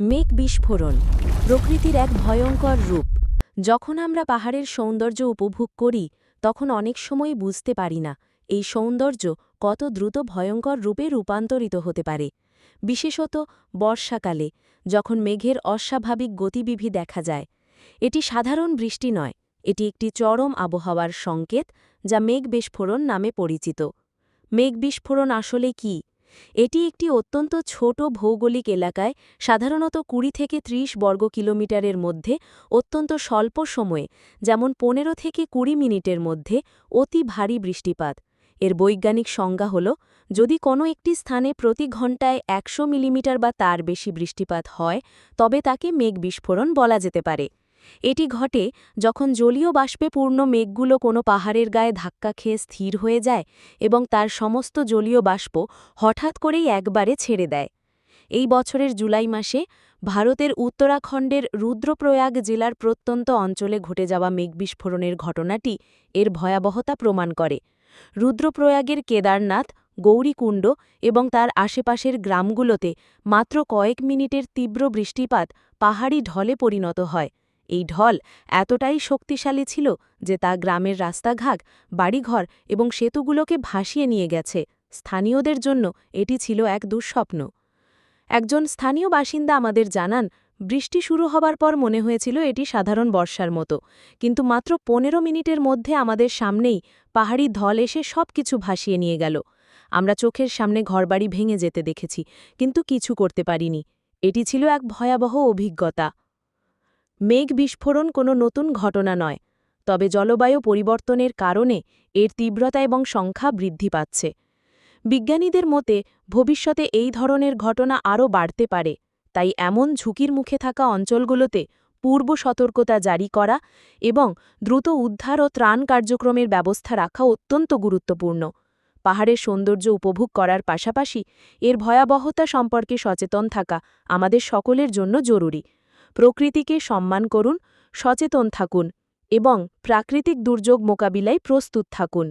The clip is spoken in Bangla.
মেঘ বিস্ফোরণ, প্রকৃতির এক ভয়ঙ্কর রূপ। যখন আমরা পাহাড়ের সৌন্দর্য উপভোগ করি, তখন অনেক সময় বুঝতে পারি না, এই সৌন্দর্য কত দ্রুত ভয়ঙ্কর রূপে রূপান্তরিত হতে পারে। বিশেষত বর্ষাকালে, যখন মেঘের অস্বাভাবিক গতিবিধি দেখা যায়। এটি সাধারণ বৃষ্টি নয়, এটি একটি চরম আবহাওয়ার সংকেত যা মেঘ বিস্ফোরণ নামে পরিচিত। মেঘ বিস্ফোরণ আসলে কি? এটি একটি অত্যন্ত ছোট ভৌগোলিক এলাকায় সাধারণত কুড়ি থেকে ৩০ বর্গ কিলোমিটারের মধ্যে, অত্যন্ত স্বল্প সময়ে, যেমন পনেরো থেকে কুড়ি মিনিটের মধ্যে, অতি ভারী বৃষ্টিপাত। এর বৈজ্ঞানিক সংজ্ঞা হল, যদি কোনো একটি স্থানে প্রতি ঘণ্টায় একশো মিলিমিটার বা তার বেশি বৃষ্টিপাত হয়, তবে তাকে মেঘ বিস্ফোরণ বলা যেতে পারে। এটি ঘটে যখন জলীয় বাষ্পে পূর্ণ মেঘগুলো কোনো পাহাড়ের গায়ে ধাক্কা খেয়ে স্থির হয়ে যায় এবং তার সমস্ত জলীয় বাষ্প হঠাৎ করেই একবারে ছেড়ে দেয়। এই বছরের জুলাই মাসে ভারতের উত্তরাখণ্ডের রুদ্রপ্রয়াগ জেলার প্রত্যন্ত অঞ্চলে ঘটে যাওয়া মেঘ বিস্ফোরণের ঘটনাটি এর ভয়াবহতা প্রমাণ করে। রুদ্রপ্রয়াগের কেদারনাথ, গৌরীকুণ্ড এবং তার আশেপাশের গ্রামগুলোতে মাত্র কয়েক মিনিটের তীব্র বৃষ্টিপাত পাহাড়ি ঢলে পরিণত হয়। এই ঢল এতটাই শক্তিশালী ছিল যে তা গ্রামের রাস্তাঘাট, বাড়িঘর এবং সেতুগুলোকে ভাসিয়ে নিয়ে গেছে। স্থানীয়দের জন্য এটি ছিল এক দুঃস্বপ্ন। একজন স্থানীয় বাসিন্দা আমাদের জানান, বৃষ্টি শুরু হবার পর মনে হয়েছিল এটি সাধারণ বর্ষার মতো। কিন্তু মাত্র পনেরো মিনিটের মধ্যে আমাদের সামনেই পাহাড়ি ধল এসে সব কিছু ভাসিয়ে নিয়ে গেল। আমরা চোখের সামনে ঘরবাড়ি ভেঙে যেতে দেখেছি, কিন্তু কিছু করতে পারিনি। এটি ছিল এক ভয়াবহ অভিজ্ঞতা। মেঘ বিস্ফোরণ কোনো নতুন ঘটনা নয়, তবে জলবায়ু পরিবর্তনের কারণে এর তীব্রতা এবং সংখ্যা বৃদ্ধি পাচ্ছে। বিজ্ঞানীদের মতে, ভবিষ্যতে এই ধরনের ঘটনা আরও বাড়তে পারে, তাই এমন ঝুঁকির মুখে থাকা অঞ্চলগুলোতে পূর্ব সতর্কতা জারি করা এবং দ্রুত উদ্ধার ও ত্রাণ কার্যক্রমের ব্যবস্থা রাখা অত্যন্ত গুরুত্বপূর্ণ। পাহাড়ের সৌন্দর্য উপভোগ করার পাশাপাশি এর ভয়াবহতা সম্পর্কে সচেতন থাকা আমাদের সকলের জন্য জরুরি। প্রকৃতিকে সম্মান করুন সচেতন থাকুন এবং প্রাকৃতিক দুর্যোগ মোকাবিলায় প্রস্তুত থাকুন।